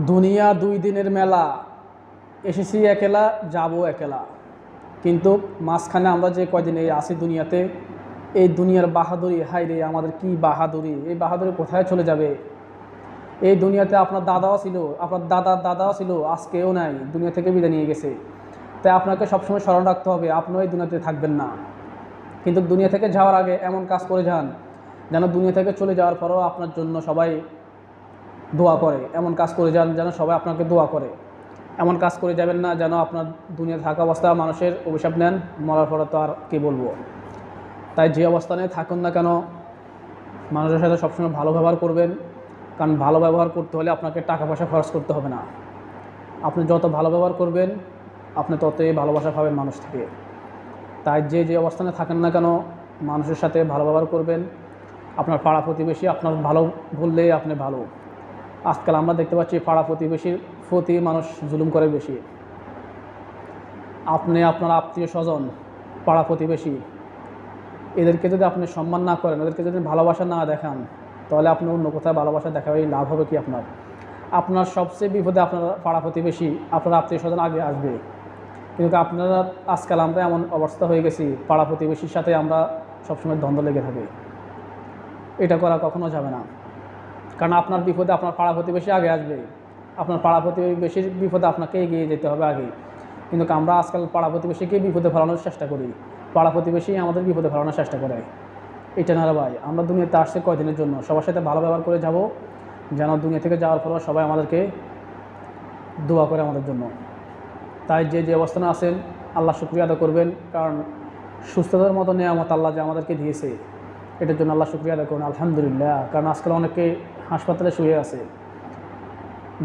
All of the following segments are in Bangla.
দুনিয়া দুই দিনের মেলা। এসেছি একেলা, যাব একেলা। কিন্তু মাঝখানে আমরা যে কয়দিন এই আসি দুনিয়াতে, এই দুনিয়ার বাহাদুরি হাই রে আমাদের কি বাহাদুরি? এই বাহাদুরি কোথায় চলে যাবে? এই দুনিয়াতে আপনার দাদাও ছিল, আপনার দাদার দাদাও ছিল, আজকেও নাই, দুনিয়া থেকে বিদায় নিয়ে গেছে। তাই আপনাকে সবসময় স্মরণ রাখতে হবে, আপনিও এই দুনিয়াতে থাকবেন না। কিন্তু দুনিয়া থেকে যাওয়ার আগে এমন কাজ করে যান, যেন দুনিয়া থেকে চলে যাওয়ার পরেও আপনার জন্য সবাই দোয়া করে। এমন কাজ করে যান যেন সবাই আপনাকে দোয়া করে। এমন কাজ করে যাবেন না যেন আপনার দুনিয়া থাকা অবস্থা মানুষের অভিশাপ নেন, মরার পরে তো আর কী বলব। তাই যে অবস্থানে থাকুন না কেন, মানুষের সাথে সবসময় ভালো ব্যবহার করবেন। কারণ ভালো ব্যবহার করতে হলে আপনাকে টাকা পয়সা খরচ করতে হবে না। আপনি যত ভালো ব্যবহার করবেন, আপনি ততই ভালোবাসা পাবেন মানুষ থেকে। তাই যে যে অবস্থানে থাকেন না কেন, মানুষের সাথে ভালো ব্যবহার করবেন। আপনার পাড়া প্রতিবেশী আপনার ভালো বললেই আপনি ভালো। আজকাল আমরা দেখতে পাচ্ছি পাড়া প্রতিবেশীর প্রতি মানুষ জুলুম করে বেশি। আপনি, আপনার আত্মীয় স্বজন, পাড়া প্রতিবেশী, এদেরকে যদি আপনি সম্মান না করেন, এদেরকে যদি ভালোবাসা না দেখান, তাহলে আপনি অন্য কোথায় ভালোবাসা দেখাবে লাভ হবে কি আপনার? আপনার সবচেয়ে বিপদে আপনার পাড়া প্রতিবেশী, আপনার আত্মীয় স্বজন আগে আসবে। কিন্তু আপনারা, আজকাল আমরা এমন অবস্থা হয়ে গেছি, পাড়া প্রতিবেশীর সাথে আমরা সবসময় দ্বন্দ্ব লেগে থাকি। এটা করা কখনো যাবে না। কারণ আপনার বিপদে আপনার পাড়া প্রতিবেশী আগে আসবে। আপনার পাড়া প্রতিবেশীর বিপদে আপনাকে এগিয়ে যেতে হবে আগে। কিন্তু আমরা আজকাল পাড়া প্রতিবেশীকে বিপদে ফেলানোর চেষ্টা করি। পাড়া প্রতিবেশী আমাদের বিপদে ফেলানোর চেষ্টা করে। এটা না ভাই, আমরা দুনিয়াতে আসছে কয়দিনের জন্য? সবার সাথে ভালো ব্যবহার করে যাব। যেন দুনিয়া থেকে যাওয়ার পর সবাই আমাদেরকে দোয়া করে আমাদের জন্য। তাই যে যে অবস্থানে আছেন, আল্লাহ শুক্রিয়া আদা করবেন। কারণ সুস্থতার মতো নেয়ামত আল্লাহ যে আমাদেরকে দিয়েছে। এটার জন্য আল্লাহ শুক্রিয়া আদা করুন। আলহামদুলিল্লাহ। কারণ আজকাল অনেকে হাসপাতালে শুয়ে আছে।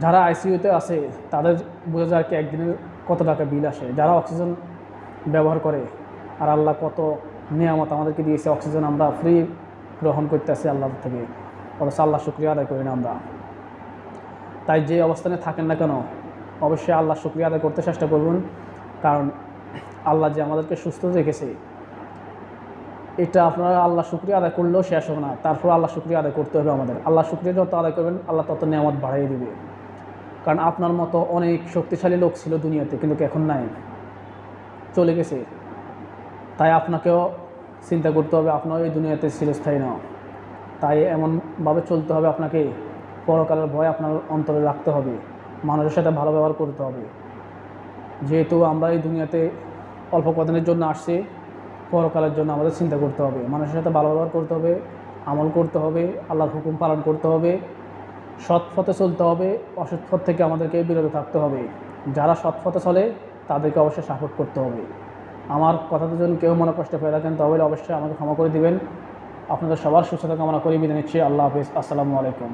যারা আইসিইউতে আছে, তাদের বোঝা যায় কি একদিনের কত টাকা বিল আসে। যারা অক্সিজেন ব্যবহার করে, আর আল্লাহ কত নিয়ামত আমাদেরকে দিয়েছে, অক্সিজেন আমরা ফ্রি গ্রহণ করতে আসি আল্লাহ থেকে। অথচ আল্লাহ শুক্রিয়া আদায় করি না আমরা। তাই যে অবস্থানে থাকেন না কেন, অবশ্যই আল্লাহ শুক্রিয়া আদায় করতে চেষ্টা করবেন। কারণ আল্লাহ যে আমাদেরকে সুস্থ রেখেছে এটা আপনারা আল্লাহ শুক্রিয়া আদায় করলেও শেষ হবে না। তারপর আল্লাহ শুক্রিয়া আদায় করতে হবে আমাদের। আল্লাহ শুক্রিয়া যত আদায় করবেন, আল্লাহ তত নিয়ামত বাড়িয়ে দিবে। কারণ আপনার মতো অনেক শক্তিশালী লোক ছিল দুনিয়াতে, কিন্তু এখন নাই। চলে গেছে। তাই আপনাকেও চিন্তা করতে হবে আপনার এই দুনিয়াতে চিরস্থায়ী না তাই এমনভাবে চলতে হবে আপনাকে। পরকালের ভয় আপনার অন্তরে রাখতে হবে। মানুষের সাথে ভালো ব্যবহার করতে হবে। যেহেতু আমরা এই দুনিয়াতে অল্প কদিনের জন্য আসছি পরকালের জন্য আমাদের চিন্তা করতে হবে। মানুষের সাথে ভালো ব্যবহার করতে হবে, আমল করতে হবে, আল্লাহর হুকুম পালন করতে হবে, সৎ পথে চলতে হবে, অসৎ পথ থেকে আমাদেরকে বিরত থাকতে হবে। যারা সৎ পথে চলে, তাদেরকে অবশ্যই সাপোর্ট করতে হবে। আমার কথাতে যদি কেউ মনে কষ্ট পেয়ে রাখেন তাহলে অবশ্যই আমাকে ক্ষমা করে দিবেন। আপনাদের সবার সুস্থতা কামনা করি, বিদায় নিচ্ছি। আল্লাহ হাফিজ। আসসালামু আলাইকুম।